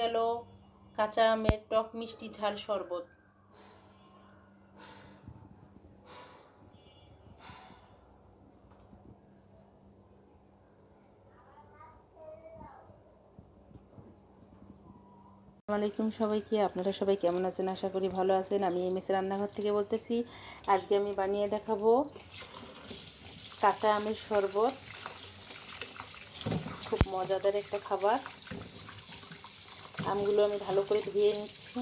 গেল কাঁচা আমের টক মিষ্টি ঝাল শরবত। আসসালামাইকুম সবাইকে, আপনারা সবাই কেমন আছেন? আশা করি ভালো আছেন। আমি এম এস রান্নাঘর থেকে বলতেছি, আজকে আমি বানিয়ে দেখাবো কাঁচা আমের শরবত। খুব মজাদার একটা খাবার। আমগুলো আমি ভালো করে ধুয়ে নিচ্ছি।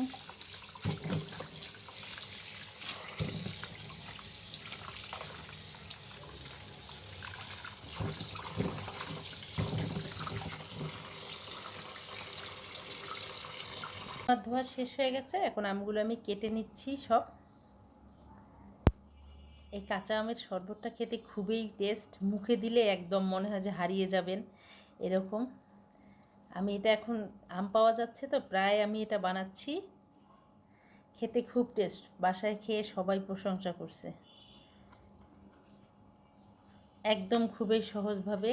ধোয়া শেষ হয়ে গেছে, এখন আমগুলো আমি কেটে নিচ্ছি সব। এই কাঁচা আমের শরবতটা খেতে খুবই টেস্ট মুখে দিলে একদম মনে হয় যে হারিয়ে যাবেন, এরকম। আমি এটা এখন আম পাওয়া যাচ্ছে তো, প্রায় আমি এটা বানাচ্ছি। খেতে খুব টেস্ট বাসায় খেয়ে সবাই প্রশংসা করছে। একদম খুবই সহজভাবে।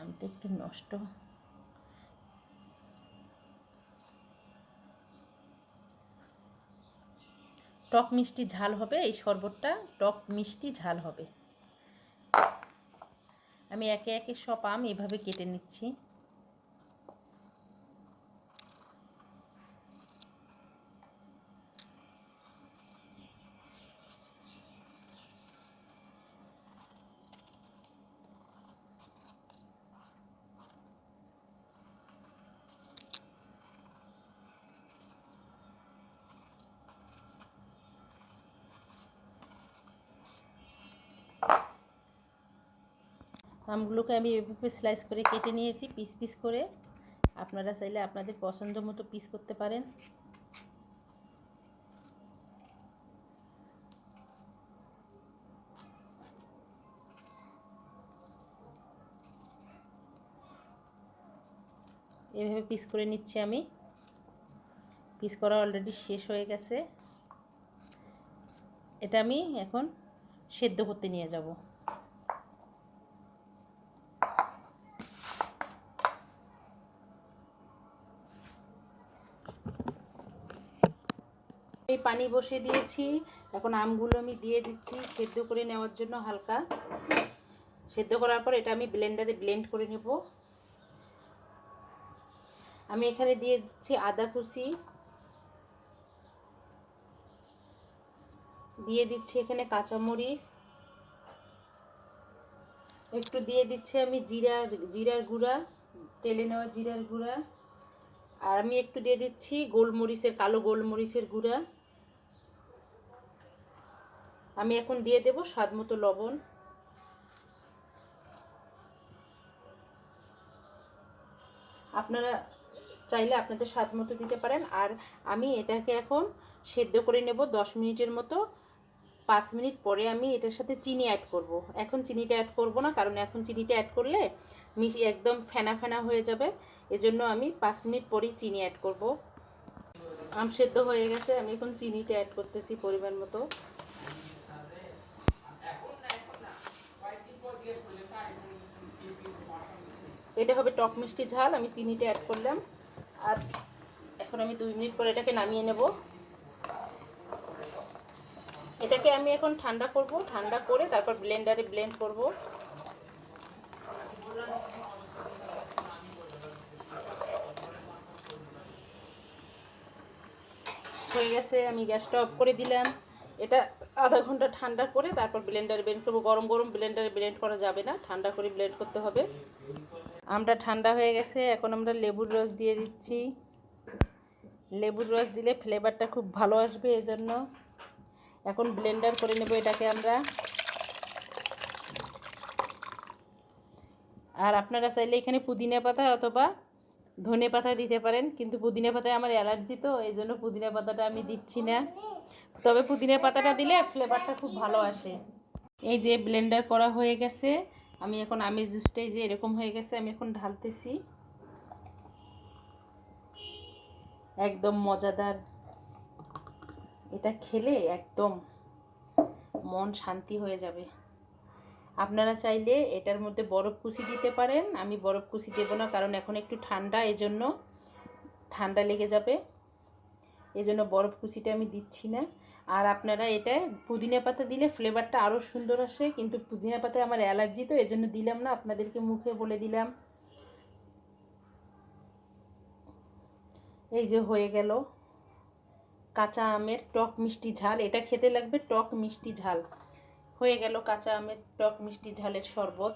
আমটা একটু নষ্ট। টক মিষ্টি ঝাল হবে এই শরবতটা, টক মিষ্টি ঝাল হবে। আমি একে একে সব আম এভাবে কেটে নিচ্ছি। আমগুলোকে আমি এভাবে স্লাইস করে কেটে নিয়েছি পিস পিস করে। আপনারা চাইলে আপনাদের পছন্দ মতো পিস করতে পারেন। এভাবে পিস করে নিচ্ছি আমি। পিস করা অলরেডি শেষ হয়ে গেছে। এটা আমি এখন সেদ্ধ করতে নিয়ে যাব। এই পানি বসিয়ে দিয়েছি। এখন আমগুলো আমি দিয়ে দিচ্ছি সেদ্ধ করে নেওয়ার জন্য হালকা। সেদ্ধ করার পর এটা আমি ব্লেন্ডারে ব্লেন্ড করে নেব। আমি এখানে দিয়ে দিচ্ছি আদা কুচি। দিয়ে দিচ্ছি এখানে কাঁচামরিচ। একটু দিয়ে দিচ্ছি আমি জিরা জিরার গুঁড়া, তেলে নেওয়া জিরার গুঁড়া। আর আমি একটু দিয়ে দিচ্ছি গোলমরিচের, কালো গোলমরিচের গুঁড়া। আমি এখন দিয়ে দেব স্বাদ মতো লবণ। আপনারা চাইলে আপনাদের স্বাদ মতো দিতে পারেন। আর আমি এটাকে এখন সেদ্ধ করে নেব দশ মিনিটের মতো। পাঁচ মিনিট পরে আমি এটার সাথে চিনি অ্যাড করব। এখন চিনিটা অ্যাড করব না, কারণ এখন চিনিটা অ্যাড করলে মিশি একদম ফেনা ফেনা হয়ে যাবে। এজন্য আমি পাঁচ মিনিট পরেই চিনি অ্যাড করব। আম সেদ্ধ হয়ে গেছে, আমি এখন চিনিটা অ্যাড করতেছি পরিমাণ মতো। এটা হবে টক মিষ্টি ঝাল, আমি চিনিটা অ্যাড করলাম। আর এখন আমি দুই মিনিট পরে এটাকে নামিয়ে নেব। এটাকে আমি এখন ঠান্ডা করব, ঠান্ডা করে তারপর ব্লেন্ডারে ব্লেন্ড করব। হয়ে গেছে, আমি গ্যাসটা অফ করে দিলাম। এটা আধা ঘণ্টা ঠান্ডা করে তারপর ব্লেন্ডারে ব্লেন্ড করব। গরম গরম ব্লেন্ডারে ব্লেন্ড করা যাবে না, ঠান্ডা করে ব্লেন্ড করতে হবে। আমটা ঠান্ডা হয়ে গেছে, এখন আমরা লেবুর রস দিয়ে দিচ্ছি। লেবুর রস দিলে ফ্লেভারটা খুব ভালো আসবে এজন্য। এখন ব্লেন্ডার করে নেব এটাকে আমরা। আর আপনারা চাইলে এখানে পুদিনা পাতা অথবা ধনে পাতা দিতে পারেন, কিন্তু পুদিনা পাতায় আমার অ্যালার্জি তো এই জন্য পুদিনা পাতাটা আমি দিচ্ছি না। তবে পুদিনা পাতাটা দিলে ফ্লেভারটা খুব ভালো আসে। এই যে ব্লেন্ডার করা হয়ে গেছে আমি এখন আমের জুসটাই যে এরকম হয়ে গেছে, আমি এখন ঢালতেছি। একদম মজাদার। এটা খেলে একদম মন শান্তি হয়ে যাবে। আপনারা চাইলে এটার মধ্যে বরফ কুচি দিতে পারেন, আমি বরফ কুচি দেবো না, কারণ এখন একটু ঠান্ডা, এজন্য ঠান্ডা লেগে যাবে। এজন্য বরফ কুচিটা আমি দিচ্ছি না। আর আপনারা এটা পুদিনা পাতা দিলে ফ্লেভারটা আরও সুন্দর আসে। কিন্তু পুদিনা পাতায় আমার অ্যালার্জি তো, এজন্য দিলাম না, আপনাদেরকে মুখে বলে দিলাম। এই যে হয়ে গেল কাঁচা আমের টক মিষ্টি ঝাল। এটা খেতে লাগবে টক মিষ্টি ঝাল। হয়ে গেল কাঁচা আমের টক মিষ্টি ঝালের শরবত।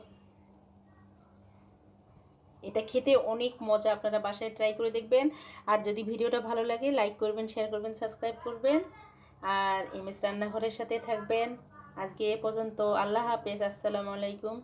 এটা খেতে অনেক মজা, আপনারা বাসায় ট্রাই করে দেখবেন। আর যদি ভিডিওটা ভালো লাগে লাইক করবেন শেয়ার করবেন সাবস্ক্রাইব করবেন। আর এম এস রান্নাঘরের সাথে থাকবেন। আজকে এ পর্যন্ত। আল্লাহ হাফেজ। আসসালামু আলাইকুম।